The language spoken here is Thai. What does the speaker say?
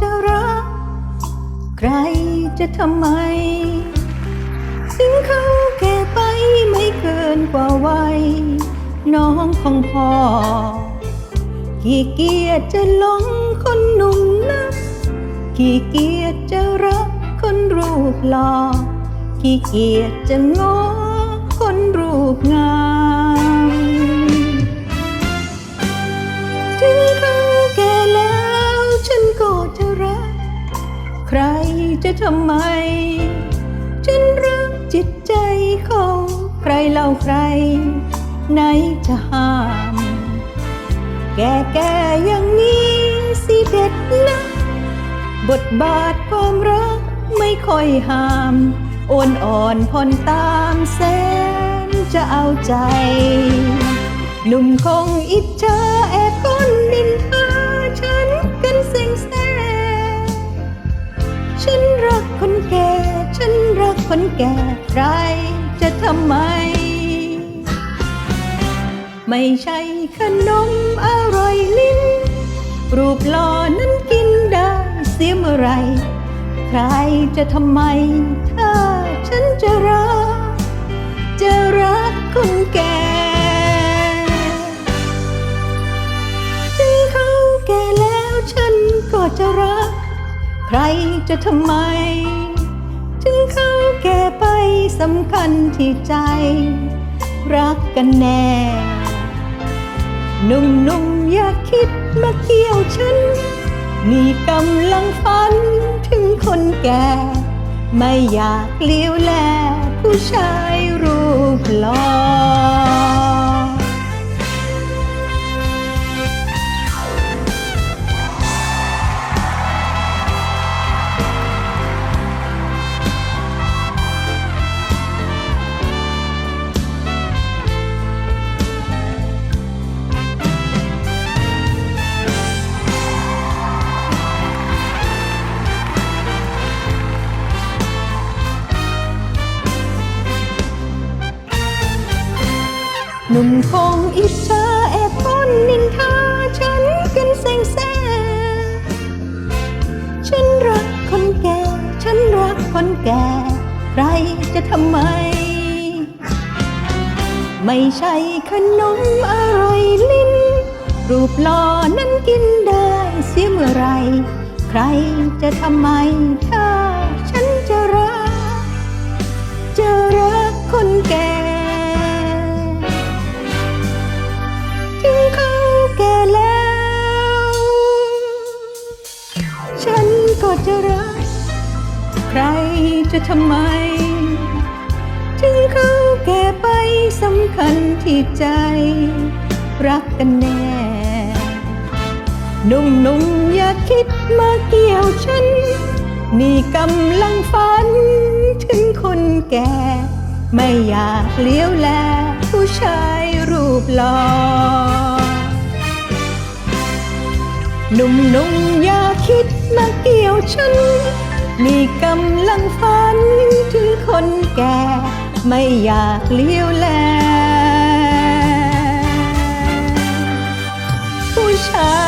จะรัก ใครจะทำไม ถึงเขาแก่ไปไม่เกินกว่าวัย น้องของพ่อขี้เกียจจะหลงคนหนุ่มนะขี้เกียจจะรักคนรูปหล่อขี้เกียจจะงอคนรูปงาม ทำไม ฉันรักจิตใจของใครเล่าใคร ไหนจะห้าม แก่แก่อย่างนี้สิเด็ดนะบทบาทความรักไม่ค่อยห้ามอ่อนอ่อนผ่อนตามแสนจะเอาใจ หนุ่มคงอิจฉาแอบก้นดินทา คนแก่ใครจะทำไม ไม่ใช่ขนมอร่อยลิ้น รูปหล่อนั้นกินได้เสียเมื่อไร ใครจะทำไม ถ้าฉันจะรัก จะรักคนแก่ถึงเขาแก่แล้วฉันก็จะรัก ใครจะทำไม ถึงเขาแก่ไปสำคัญที่ใจ รักกันแน่ หนุ่มๆอย่าคิดมาเกี่ยวฉันมีกำลังฝันถึงคนแก่ ไม่อยากเลี้ยวแลผู้ชายรูปหล่อ หนุ่มคงอิจฉาแอบป้นนินทาฉันกันเซ็งแซ่ฉันรักคนแก่ ฉันรักคนแก่ ใครจะทำไม ไม่ใช่ขนมอร่อยลิ้น รูปหล่อนั้นกินได้เสียเมื่อไร ใครจะทำไมถ้า ทำไม ถึงเขาแก่ไปสำคัญที่ใจ รักกันแน่ หนุ่มๆอย่าคิดมาเกี่ยวฉันมีกำลังฝัน ถึงคนแก่ ไม่อยากเลี้ยวแล ผู้ชายรูปหล่อหนุ่มๆอย่าคิดมาเกี่ยวฉัน มีกำลังฝันถึงคนแก่ ไม่อยากเลี้ยวแล ผู้ชา